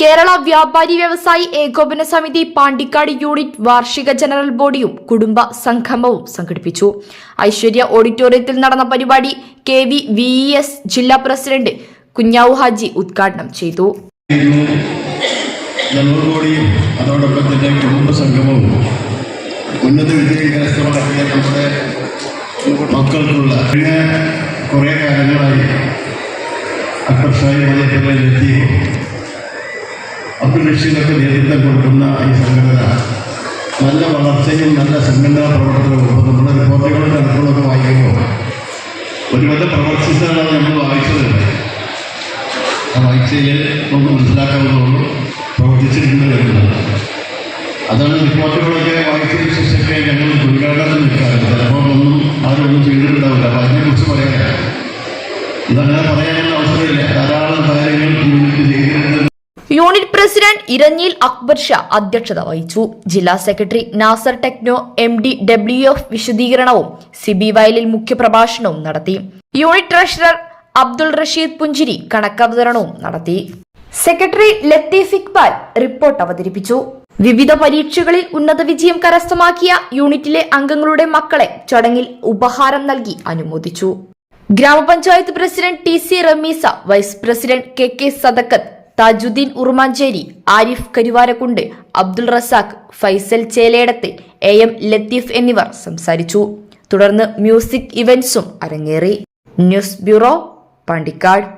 കേരള വ്യാപാരി വ്യവസായി ഏകോപന സമിതി പാണ്ടിക്കാട് യൂണിറ്റ് വാർഷിക ജനറൽ ബോഡിയും കുടുംബ സംഗമവും സംഘടിപ്പിച്ചു. ഐശ്വര്യ ഓഡിറ്റോറിയത്തിൽ നടന്ന പരിപാടി കെ വി വി എസ് ജില്ലാ പ്രസിഡന്റ് കുഞ്ഞാവു ഹാജി ഉദ്ഘാടനം ചെയ്തു. കാലങ്ങളായി റഷീദൊക്കെ നേതൃത്വം കൊടുക്കുന്ന ഈ സംഘടന നല്ല വളർച്ചയും നല്ല സംഘടനാ പ്രവർത്തനവും നമ്മുടെ റിപ്പോർട്ടുകളും കണക്കുകളൊക്കെ വായിക്കുമ്പോൾ ഒരുപാട് പ്രവർത്തിച്ചാണ് നമ്മൾ വായിച്ചത്. ആ വായിച്ചയിൽ നമുക്ക് മനസ്സിലാക്കാവുന്നതുള്ളൂ പ്രവർത്തിച്ചിട്ടുണ്ട് വരുന്നത് അതാണ് റിപ്പോർട്ടുകളൊക്കെ വായിച്ചതിന് ശേഷമൊക്കെ ഞങ്ങൾ ഉദ്ഘാടനം നിൽക്കാറുണ്ട് ചിലപ്പോൾ ഒന്നും ആരൊന്നും ചെയ്തിട്ടുണ്ടാവില്ല. അപ്പോൾ അതിനെക്കുറിച്ച് പറയാനില്ല ഇതങ്ങനെ പറയാനുള്ള അവസരമില്ല. ധാരാളം കാര്യങ്ങൾ unit unit president Iranjil Akbar Shah അധ്യക്ഷത വഹിച്ചു. ജില്ലാ secretary Nasar techno M D W F വിശദീകരണവും സിബി വയലിൽ മുഖ്യപ്രഭാഷണവും നടത്തി. യൂണിറ്റ് ട്രഷറർ അബ്ദുൾ റഷീദ് പുഞ്ചിരി കണക്കവതരണവും നടത്തി. സെക്രട്ടറി ലത്തീഫ് ഇക്ബാൽ റിപ്പോർട്ട് അവതരിപ്പിച്ചു. വിവിധ പരീക്ഷകളിൽ ഉന്നത വിജയം കരസ്ഥമാക്കിയ യൂണിറ്റിലെ അംഗങ്ങളുടെ മക്കളെ ചടങ്ങിൽ ഉപഹാരം നൽകി അനുമോദിച്ചു. ഗ്രാമപഞ്ചായത്ത് president T C Rameesa vice president K K Sadakkath Thajudheen Urumancheri Arif Karuvarakundu Abdul Razak Faisal ചേലേടത്തെ A M Latheef എന്നിവർ സംസാരിച്ചു. തുടർന്ന് മ്യൂസിക് ഇവന്റ്സും അരങ്ങേറി. News bureau Pandikkad.